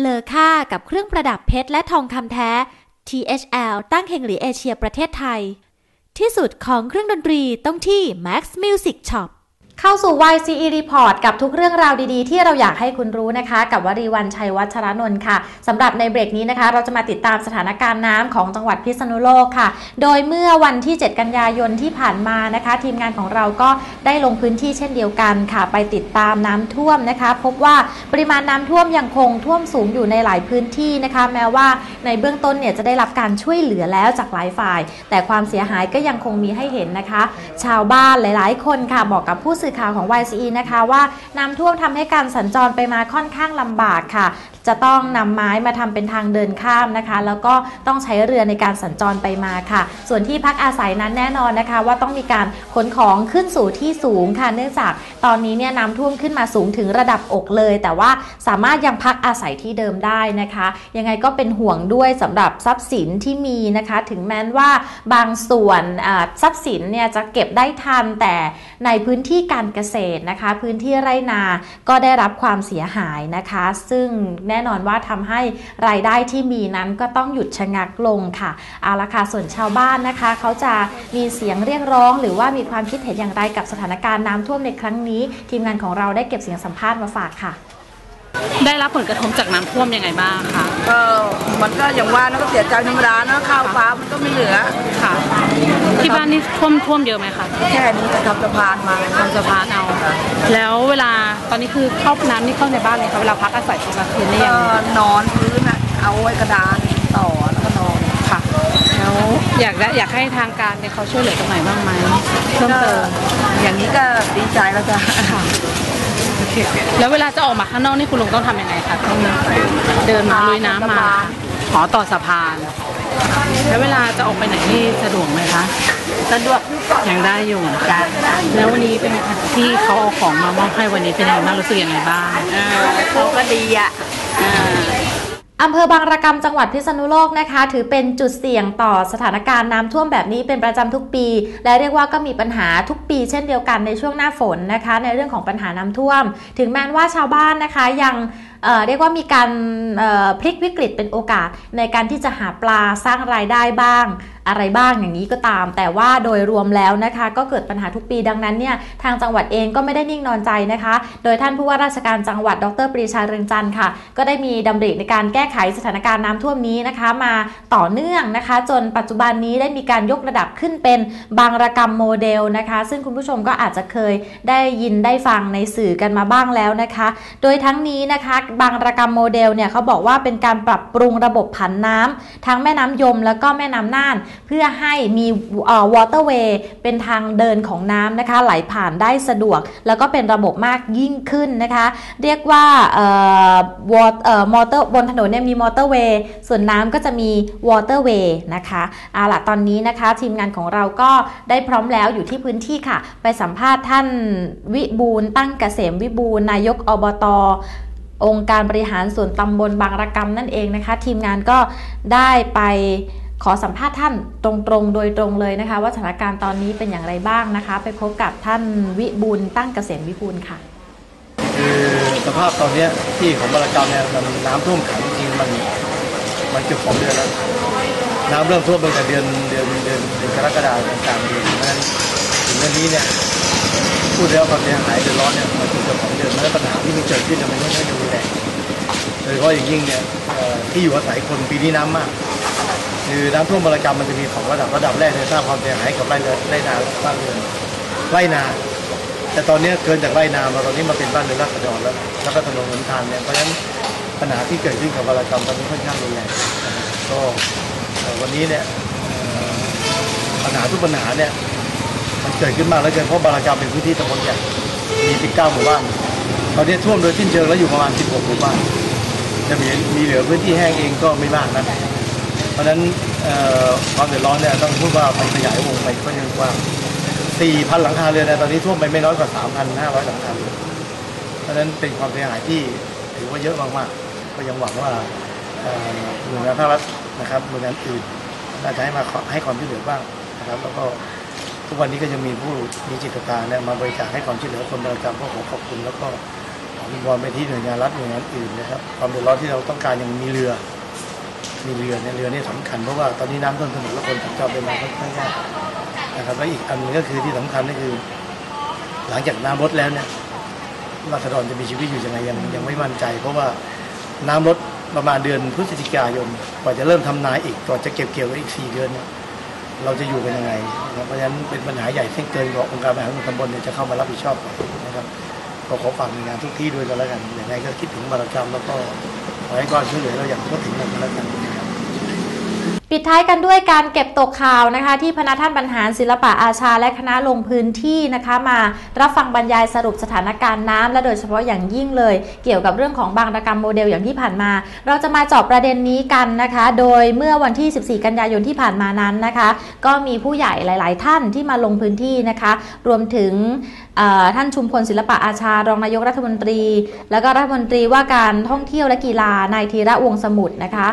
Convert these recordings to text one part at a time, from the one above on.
เลอค่ากับเครื่องประดับเพชรและทองคำแท้ THL ตั้งเฮงหลีเอเชียประเทศไทย ที่สุดของเครื่องดนตรีต้องที่ Max Music Shop เข้าสู่ YCE Report กับทุกเรื่องราวดีๆ ที่เราอยากให้คุณรู้นะคะ กับวรีวันชัยวัชรนนท์ค่ะสำหรับในเบรกนี้นะคะ เราจะมาติดตามสถานการณ์น้ำของจังหวัดพิษณุโลกค่ะ โดยเมื่อวันที่ 7 กันยายนที่ผ่านมานะคะ ทีมงานของเราก็ได้ลงพื้นที่เช่นเดียวกันค่ะ ไปติดตามน้ำท่วมนะคะ พบว่าปริมาณน้ำท่วมยังคงท่วมสูงอยู่ในหลายพื้นที่นะคะ แม้ว่าในเบื้องต้นเนี่ยจะได้รับการช่วยเหลือแล้วจากหลายฝ่าย แต่ความเสียหายก็ยังคงมีให้เห็นนะคะ ชาวบ้านหลาย ๆ คนค่ะบอกกับผู้สื่อข่าวของ YCE นะคะว่าน้ำท่วมทำให้การสัญจรไปมาค่อนข้างลำบากค่ะ จะต้องนำไม้มาทำเป็นทางเดินข้ามนะคะ แล้วก็ต้องใช้เรือในการสัญจรไปมาค่ะ ส่วนที่พักอาศัยนั้นแน่นอนนะคะ ว่าต้องมีการขนของขึ้นสู่ที่สูงค่ะ เนื่องจากตอนนี้เนี่ยน้ำท่วมขึ้นมาสูงถึงระดับอกเลย แต่ว่าสามารถยังพักอาศัยที่เดิมได้นะคะ ยังไงก็เป็นห่วงด้วยสำหรับทรัพย์สินที่มีนะคะ ถึงแม้ว่าบางส่วนทรัพย์สินเนี่ยจะเก็บได้ทันแต่ในพื้นที่การเกษตรนะคะ พื้นที่ไรนาก็ได้รับความเสียหายนะคะ ซึ่งแน่น่นอนว่าทำให้รายได้ที่มีนั้นก็ต้องหยุดชะงักลงค่ะเอาละค่ะส่วนชาวบ้านนะคะ เขาจะมีเสียงเรียกร้อง หรือว่ามีความคิดเห็นอย่างไรกับสถานการณ์น้ำท่วมในครั้งนี้ ทีมงานของเราได้เก็บเสียงสัมภาษณ์มาฝากค่ะ ได้รับผลกระทบจากน้ำท่วมยังไงบ้างคะก็มันก็อย่างว่านะก็เสียใจธรรมดานะข้าวฟ้ามันก็ไม่เหลือค่ะ ที่บ้านนี่ท่วมท่วมเยอะไหมคะแค่นี้จะทำสะพานมาทำสะพานเอา แล้วเวลาตอนนี้คือเข้าน้ำนี่เข้าในบ้านเลยคะเวลาพักอาศัยตอนกลางคืนนี่ก็ยังนอนพื้นอะเอาไว้กระดานต่อแล้วก็นอนค่ะแล้วอยากได้อยากให้ทางการเนี่ยเขาช่วยเหลือตรงไหนบ้างไหมเพิ่มก็เติมอย่างนี้ก็ดีใจแล้วจ้ะค่ะโอเค แล้วเวลาจะออกมาข้างนอกนี่คุณลุงต้องทำยังไงคะต้องเดินมาลุยน้ำมาหอต่อสะพาน แล้วเวลาจะออกไปไหนนี่สะดวกไหมคะ สะดวกยังได้อยู่จ้ะแล้ววันนี้เป็นไงคะที่เขาเอาของมามอบให้วันนี้เป็นยังไงบ้างรู้สึกยังไงบ้างเออเขาก็ดีอะเอำเภอบางระกำจังหวัดพิษณุโลกนะคะ ถือเป็นจุดเสี่ยงต่อสถานการณ์น้ำท่วมแบบนี้เป็นประจำทุกปี และเรียกว่าก็มีปัญหาทุกปีเช่นเดียวกันในช่วงหน้าฝนนะคะ ในเรื่องของปัญหาน้ำท่วม ถึงแม้ว่าชาวบ้านนะคะยังเเรียกว่ามีการพลิกวิกฤตเป็นโอกาสในการที่จะหาปลาสร้างรายได้บ้างอะไรบ้างอย่างนี้ก็ตาม แต่ว่าโดยรวมแล้วนะคะ ก็เกิดปัญหาทุกปีดังนั้นเนี่ยทางจังหวัดเองก็ไม่ได้นิ่งนอนใจนะคะ โดยท่านผู้ว่าราชการจังหวัดดรปรีชาเรืองจันทร์ค่ะ ก็ได้มีดำริในการแก้ไขสถานการณ์น้ำท่วมนี้นะคะ มาต่อเนื่องนะคะ จนปัจจุบันนี้ได้มีการยกระดับขึ้นเป็นบางระกรรมโมเดลนะคะ ซึ่งคุณผู้ชมก็อาจจะเคยได้ยินได้ฟังในสื่อกันมาบ้างแล้วนะคะ โดยทั้งนี้นะคะบางระกรรมโมเดลเนี่ยเขาบอกว่าเป็นการปรับปรุงระบบผันน้ำทั้งแม่น้ำยมแล้วก็แม่น้ำน่าน เพื่อให้มีเอ่อ waterway เป็นทางเดินของน้ำนะคะ ไหลผ่านได้สะดวก แล้วก็เป็นระบบมากยิ่งขึ้นนะคะ เรียกว่าเอ่อ water เอ่อ motor บนถนนเนี่ยมี motorway ส่วนน้ำก็จะมี waterway นะคะเอาล่ะตอนนี้นะคะทีมงานของเราก็ได้พร้อมแล้วอยู่ที่พื้นที่ค่ะ ไปสัมภาษณ์ท่านวิบูลตั้งเกษมวิบูลนายกอบต องค์การบริหารส่วนตำบลบางระกรรมนั่นเองนะคะ ทีมงานก็ได้ไปขอสัมภาษณ์ท่านตรงๆ โดยตรงเลยนะคะ ว่าสถานการณ์ตอนนี้เป็นอย่างไรบ้างนะคะ ไปพบกับท่านวิบูลตั้งเกษมวิบูลค่ะ คือสภาพตอนเนี้ยที่ของบารกรรมเนี่ยมันน้ำท่วมขังจริงมันมันเกือบสองเดือนแล้วน้ำเริ่มท่วมตั้งแต่เดือนเดือนเดือนเดือนกรกฎาคมกลางเดือนเพราะฉะนั้นถึงเรื่องนี้เนี่ย พูดแล้วความเสียหายเดือดร้อนเนี่ยมันเกือบสองเดือนแล้วปัญหาที่มันเกิดขึ้นเนี่ยมันไม่ใช่รุนแรงโดยเฉพาะอย่างยิ่งเนี่ยที่อยู่อาศัยคนปีนี้น้ำมากคือน้ำท่วมบรกรรมมันจะมีสองระดับระดับแรกเนี่ยสร้างความเสียหายกับไร่นาไร่นาบ้านเรือนไร่นา แต่ตอนนี้เกินจากไร่นามาตอนนี้มาเป็นบ้านเรือนราษฎรแล้วแล้วก็ถนนหนทางเนี่ยเพราะฉะนั้นปัญหาที่เกิดขึ้นกับวารกรรมตอนนี้ค่อนข้างรุนแรงก็วันนี้เนี่ยปัญหาทุกปัญหาเนี่ย เกิดขึ้นมากแล้วเกินเพราะบารกรรมเป็นพื้นที่ตำบลใหญ่มี 19 หมู่บ้านตอนนี้ท่วมโดยสิ้นเชิงแล้วอยู่ประมาณ 16 หมู่บ้านจะมีมีเหลือพื้นที่แห้งเองก็ไม่มากนะเพราะฉะนั้นความเดือดร้อนเนี่ยต้องพูดว่ามันขยายวงไปก็ยังกว้าง4,000 หลังคาเรือนนตอนนี้ท่วมไปไม่น้อยกว่า 3,500 หลังคาเรือนเพราะฉะนั้นเป็นความเสียหายที่ถือว่าเยอะมากๆก็ยังหวังว่าหน่วยงานภาครัฐนะครับหน่วยงานอื่นน่าจะให้มาให้ความช่วยเหลือบ้างนะครับแล้วก็ ทุกวันนี้ก็ยังมีผู้มีจิตศรัทธาเนี่ยมาบริจาคให้ความช่วยเหลือคนบริจาคก็ขอขอบคุณแล้วก็ขอวิงวอนไปที่หน่วยงานรัฐหน่วยงานอื่นนะครับความเดือดร้อนที่เราต้องการยังมีเรือ มีเรือในยเรือนี่สำคัญเพราะว่าตอนนี้น้ำท่วมถนนและคนสัญจรไปมาค่อนข้างยากนะครับและอีกอันหนึงก็คือที่สำคัญก็คือ หลังจากน้ำลดแล้วเนี่ยราษฎรจะมีชีวิตอยู่ยังไงยังยังไม่มั่นใจ เพราะว่าน้ำลดประมาณเดือนพฤศจิกายนกว่าจะเริ่มทำนาอีกกว่าจะเก็บเกี่ยวอีกสี่เดือนเนี่ย เราจะอยู่กันยังไงนะครับเพราะฉะนั้นเป็นปัญหาใหญ่ซึ่งเกินกว่าองค์การบริหารส่วนตำบลเนี่ยจะเข้ามารับผิดชอบก่อนนะครับก็ขอฝากหน่วยงานทุกที่ด้วยกันแล้วกันอย่างไรก็คิดถึงบารกรรมแล้วก็ขอให้ความช่วยเหลือเราอย่างทั่วถึงกันแล้วกัน ปิดท้ายกันด้วยการเก็บตกข่าวนะคะ ที่พนักท่านบรรหารศิลปะอาชาและคณะลงพื้นที่นะคะ มารับฟังบรรยายสรุปสถานการณ์น้ำและโดยเฉพาะอย่างยิ่งเลย เกี่ยวกับเรื่องของบางระกรรมโมเดลอย่างที่ผ่านมา เราจะมาเจาะประเด็นนี้กันนะคะ โดยเมื่อวันที่ 14 กันยายนที่ผ่านมานั้นนะคะ ก็มีผู้ใหญ่หลาย ๆ ท่านที่มาลงพื้นที่นะคะ รวมถึงท่านชุมพลศิลปะอาชารองนายกรัฐมนตรี แล้วก็รัฐมนตรีว่าการท่องเที่ยวและกีฬานายธีระวงสมุทรนะคะ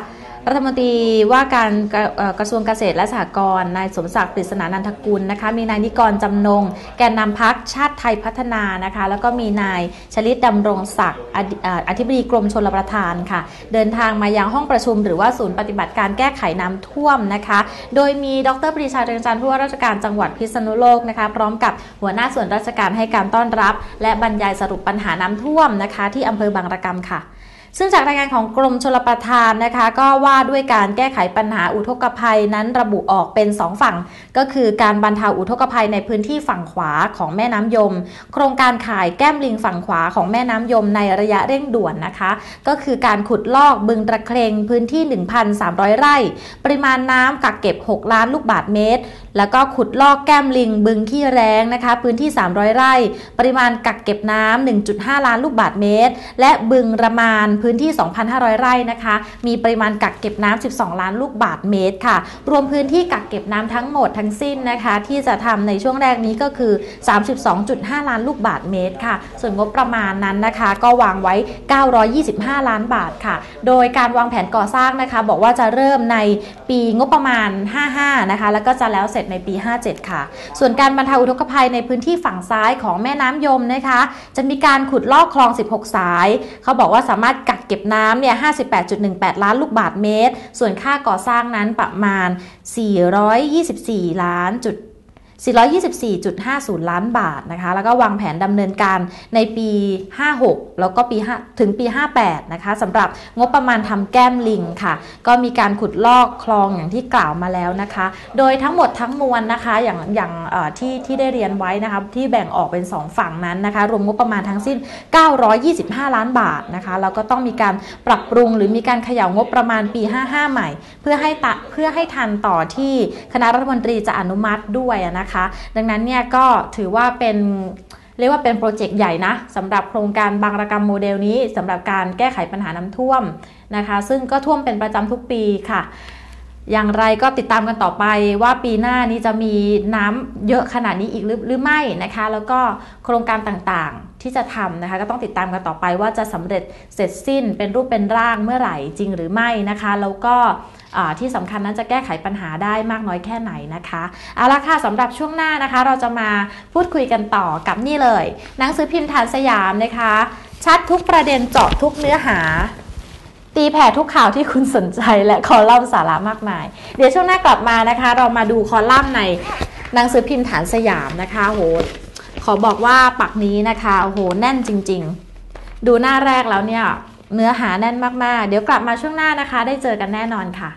รัฐมนตรีว่าการกระเอ่อกระทรวงเกษตรและสหกรณ์นายสมศักดิ์ปริศนานันทกุลนะคะมีนายนิกรจำนง แกนนำพักชาติไทยพัฒนานะคะ แล้วก็มีนายชลิตดำรงศักดิ์อดีเอ่ออธิบดีกรมชลประทานค่ะ เดินทางมายังห้องประชุม หรือว่าศูนย์ปฏิบัติการแก้ไขน้ำท่วมนะคะ โดยมีดรปรีชาเรืองจันทร์ผู้ว่าราชการจังหวัดพิษณุโลกนะคะพร้อมกับหัวหน้าส่วนราชการให้การต้อนรับ และบรรยายสรุปปัญหาน้ำท่วมนะคะ ที่อำเภอบางระกำค่ะ ซึ่งจากรายงานของกรมชลประทานนะคะ ก็ว่าด้วยการแก้ไขปัญหาอุทกภัยนั้นระบุออกเป็น 2 ฝั่ง ก็คือการบรรเทาอุทกภัยในพื้นที่ฝั่งขวาของแม่น้ำยม โครงการขายแก้มลิงฝั่งขวาของแม่น้ำยมในระยะเร่งด่วนนะคะ ก็คือการขุดลอกบึงตะเครงพื้นที่ 1,300 ไร่ ปริมาณน้ำกักเก็บ 6 ล้านลูกบาทเมตร แล้วก็ขุดลอกแก้มลิงบึงขี้แรงนะคะ พื้นที่ 300 ไร่ ปริมาณกักเก็บน้ำ1.5 ล้านลูกบาทเมตร และบึงระมานพื้นที่ 2,500 ไร่นะคะ มีปริมาณกักเก็บน้ำ12 ล้านลูกบาทเมตรค่ะ รวมพื้นที่กักเก็บน้ำทั้งหมดทั้งสิ้นนะคะ ที่จะทำในช่วงแรกนี้ก็คือ 32.5 ล้านลูกบาทเมตรค่ะ ส่วนงบประมาณนั้นนะคะ ก็วางไว้ 925 ล้านบาทค่ะ โดยการวางแผนก่อสร้างนะคะ บอกว่าจะเริ่มในปีงบประมาณ 55 นะคะ แล้วก็จะแล้วเสร็จในปี 57 ค่ะ ส่วนการบรรเทาอุทกภัยในพื้นที่ฝั่งซ้ายของแม่น้ำยมนะคะ จะมีการขุดลอกคลอง 16 สาย เขาบอกว่าสามารถกักเก็บน้ำเนี่ย 58.18 ล้านลูกบาทเมตร ส่วนค่าก่อสร้างนั้นประมาณ 424 ล้านจุด 424.50 ล้านบาทนะคะ แล้วก็วางแผนดำเนินการในปี 56 แล้วก็ปี5ถึงปี 58 นะคะสำหรับงบประมาณทำแก้มลิงค่ะ ก็มีการขุดลอกคลองอย่างที่กล่าวมาแล้วนะคะ โดยทั้งหมดทั้งมวลนะคะอย่างอย่างที่ที่ได้เรียนไว้นะคะที่แบ่งออกเป็น 2 ฝั่งนั้นนะคะ รวมงบประมาณทั้งสิ้น 925 ล้านบาทนะคะ แล้วก็ต้องมีการปรับปรุงหรือมีการขย่างบประมาณปี 55 ใหม่ เพื่อให้ตะเพื่อให้ทันต่อที่คณะรัฐมนตรีจะอนุมัติด้วยอะนะคะ ดังนั้นเนี่ยก็ถือว่าเป็นเรียกว่าเป็นโปรเจกต์ใหญ่นะสำหรับโครงการบางระกรรมโมเดลนี้สำหรับการแก้ไขปัญหาน้ำท่วมนะคะ ซึ่งก็ท่วมเป็นประจำทุกปีค่ะ อย่างไรก็ติดตามกันต่อไปว่าปีหน้านี้จะมีน้ำเยอะขนาดนี้อีกหรือหรือไม่นะคะ แล้วก็โครงการต่างๆ ที่จะทำนะคะก็ต้องติดตามกันต่อไปว่าจะสำเร็จเสร็จสิ้นเป็นรูปเป็นร่างเมื่อไหร่จริงหรือไม่นะคะ แล้วก็ที่สำคัญนั้นจะแก้ไขปัญหาได้มากน้อยแค่ไหนนะคะเอาละค่ะสำหรับช่วงหน้านะคะ เราจะมาพูดคุยกันต่อกับนี่เลย หนังสือพิมพ์ฐานสยามนะคะ ชัดทุกประเด็นเจาะทุกเนื้อหาตีแผ่ทุกข่าวที่คุณสนใจและคอลัมน์สาระมากมาย เดี๋ยวช่วงหน้ากลับมานะคะ เรามาดูคอลัมน์ในหนังสือพิมพ์ฐานสยามนะคะโห ขอบอกว่าปักนี้นะคะโอ้โหแน่นจริง ๆ ดูหน้าแรกแล้วเนี่ยเนื้อหาแน่นมากๆ เดี๋ยวกลับมาช่วงหน้านะคะ ได้เจอกันแน่นอนค่ะ